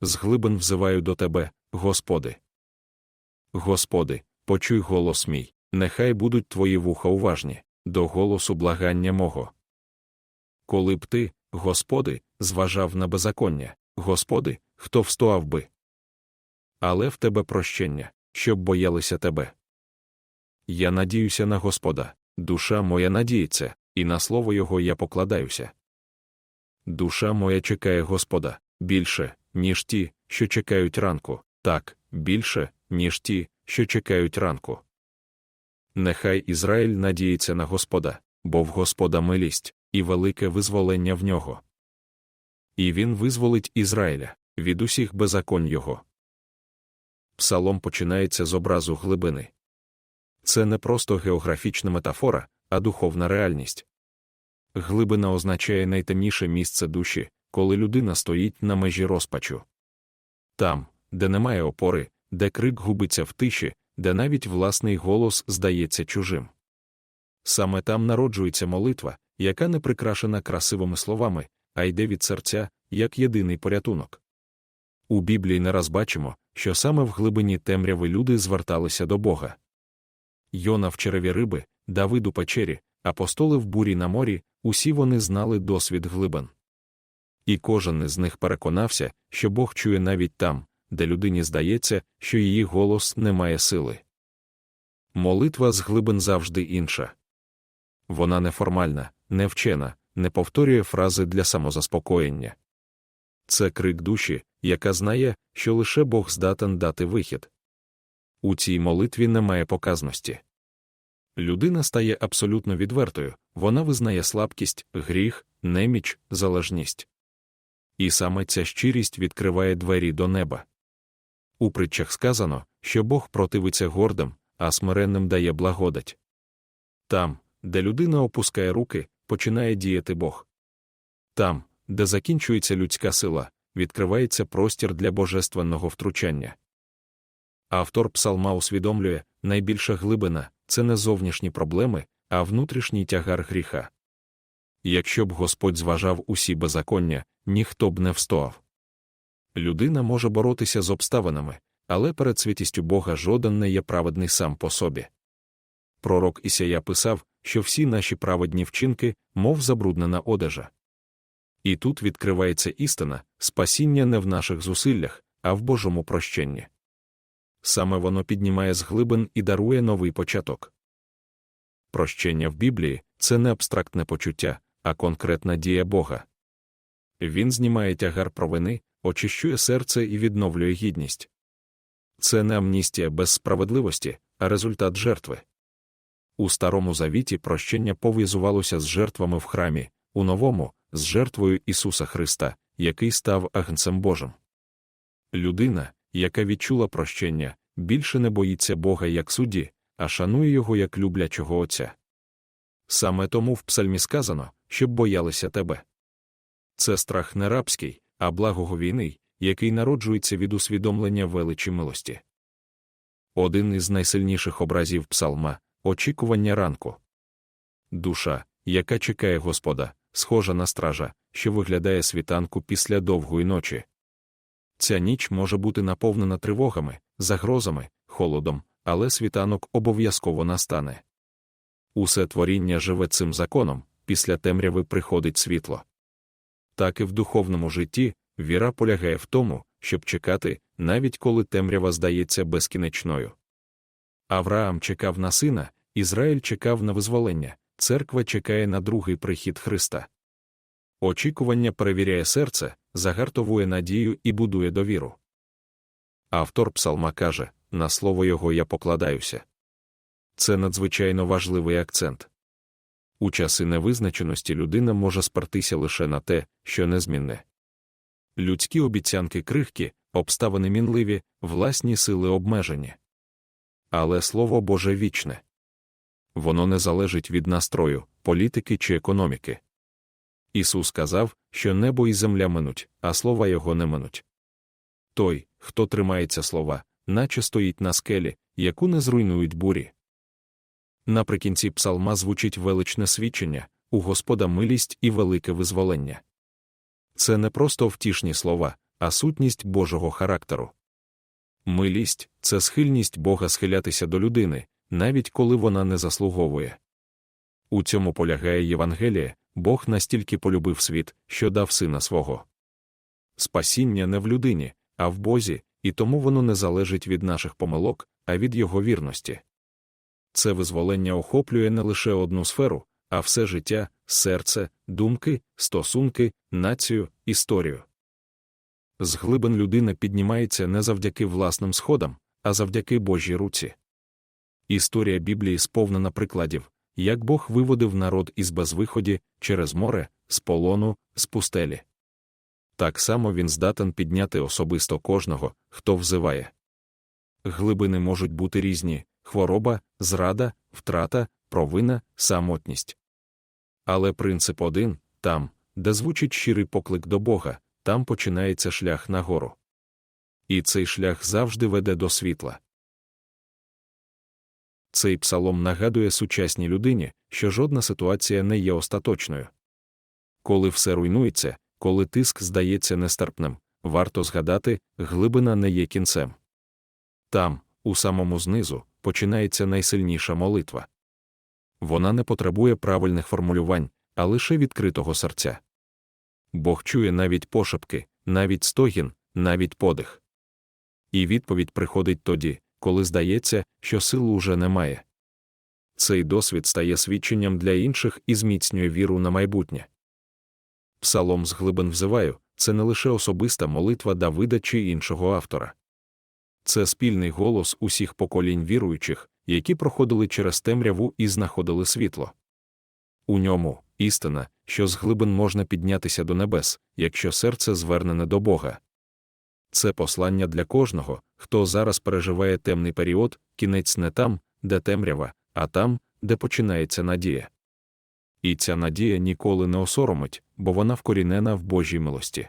з глибин взиваю до тебе, Господи. Господи, почуй голос мій, нехай будуть твої вуха уважні, до голосу благання мого. Коли б ти, Господи, зважав на беззаконня, Господи, хто встояв би. Але в тебе прощення, щоб боялися тебе. Я надіюся на Господа, душа моя надіється, і на слово Його я покладаюся. Душа моя чекає Господа більше, ніж ті, що чекають ранку, так, більше, ніж ті, що чекають ранку. Нехай Ізраїль надіється на Господа, бо в Господа милість, і велике визволення в нього. І він визволить Ізраїля від усіх беззаконь його. Псалом починається з образу глибини. Це не просто географічна метафора, а духовна реальність. Глибина означає найтемніше місце душі, коли людина стоїть на межі розпачу. Там, де немає опори, де крик губиться в тиші, де навіть власний голос здається чужим. Саме там народжується молитва, яка не прикрашена красивими словами, а йде від серця, як єдиний порятунок. У Біблії не раз бачимо, що саме в глибині темряви люди зверталися до Бога. Йона в череві риби, Давид у печері, апостоли в бурі на морі, усі вони знали досвід глибин. І кожен із них переконався, що Бог чує навіть там, де людині здається, що її голос не має сили. Молитва з глибин завжди інша. Вона неформальна, не вчена, не повторює фрази для самозаспокоєння. Це крик душі, яка знає, що лише Бог здатен дати вихід. У цій молитві немає показності. Людина стає абсолютно відвертою, вона визнає слабкість, гріх, неміч, залежність. І саме ця щирість відкриває двері до неба. У притчах сказано, що Бог противиться гордим, а смиренним дає благодать. Там, де людина опускає руки, починає діяти Бог. Там, де закінчується людська сила, відкривається простір для божественного втручання. Автор псалма усвідомлює, найбільша глибина це не зовнішні проблеми, а внутрішній тягар гріха. Якщо б Господь зважав усі беззаконня, ніхто б не встояв. Людина може боротися з обставинами, але перед святістю Бога жоден не є праведний сам по собі. Пророк Ісая писав, що всі наші праведні вчинки, мов забруднена одежа. І тут відкривається істина, спасіння не в наших зусиллях, а в Божому прощенні. Саме воно піднімає з глибин і дарує новий початок. Прощення в Біблії це не абстрактне почуття, а конкретна дія Бога. Він знімає тягар провини, очищує серце і відновлює гідність. Це не амністія без справедливості, а результат жертви. У старому завіті прощення пов'язувалося з жертвами в храмі, у новому з жертвою Ісуса Христа, який став агнцем Божим. Людина, яка відчула прощення, більше не боїться Бога як судді, а шанує його як люблячого Отця. Саме тому в псальмі сказано, щоб боялися тебе. Це страх не рабський, а благоговійний, який народжується від усвідомлення величі милості. Один із найсильніших образів псалма очікування ранку. Душа, яка чекає Господа, схожа на стража, що виглядає світанку після довгої ночі. Ця ніч може бути наповнена тривогами, загрозами, холодом, але світанок обов'язково настане. Усе творіння живе цим законом, після темряви приходить світло. Так і в духовному житті віра полягає в тому, щоб чекати, навіть коли темрява здається безкінечною. Авраам чекав на сина, Ізраїль чекав на визволення, церква чекає на другий прихід Христа. Очікування перевіряє серце, загартовує надію і будує довіру. Автор псалма каже на слово його я покладаюся. Це надзвичайно важливий акцент. У часи невизначеності людина може спертися лише на те, що незмінне. Людські обіцянки крихкі, обставини мінливі, власні сили обмежені. Але Слово Боже вічне. Воно не залежить від настрою, політики чи економіки. Ісус сказав, що небо і земля минуть, а слова його не минуть. Той, хто тримається слова, наче стоїть на скелі, яку не зруйнують бурі. Наприкінці псалма звучить величне свідчення у Господа милість і велике визволення. Це не просто втішні слова, а сутність Божого характеру. Милість це схильність Бога схилятися до людини, навіть коли вона не заслуговує. У цьому полягає Євангеліє, Бог настільки полюбив світ, що дав сина свого. Спасіння не в людині, а в Бозі, і тому воно не залежить від наших помилок, а від його вірності. Це визволення охоплює не лише одну сферу, а все життя, серце, думки, стосунки, націю, історію. З глибин людина піднімається не завдяки власним сходам, а завдяки Божій руці. Історія Біблії сповнена прикладів, як Бог виводив народ із безвиході через море, з полону, з пустелі. Так само він здатен підняти особисто кожного, хто взиває. Глибини можуть бути різні хвороба, зрада, втрата, провина, самотність. Але принцип один там, де звучить щирий поклик до Бога, там починається шлях нагору. І цей шлях завжди веде до світла. Цей псалом нагадує сучасній людині, що жодна ситуація не є остаточною. Коли все руйнується, коли тиск здається нестерпним, варто згадати, глибина не є кінцем. Там, у самому знизу, починається найсильніша молитва. Вона не потребує правильних формулювань, а лише відкритого серця. Бог чує навіть пошепки, навіть стогін, навіть подих. І відповідь приходить тоді, коли здається, що сил уже немає. Цей досвід стає свідченням для інших і зміцнює віру на майбутнє. Псалом з глибин взиваю це не лише особиста молитва Давида чи іншого автора. Це спільний голос усіх поколінь віруючих, які проходили через темряву і знаходили світло. У ньому істина, що з глибин можна піднятися до небес, якщо серце звернене до Бога. Це послання для кожного, хто зараз переживає темний період, кінець не там, де темрява, а там, де починається надія. І ця надія ніколи не осоромить, бо вона вкорінена в Божій милості.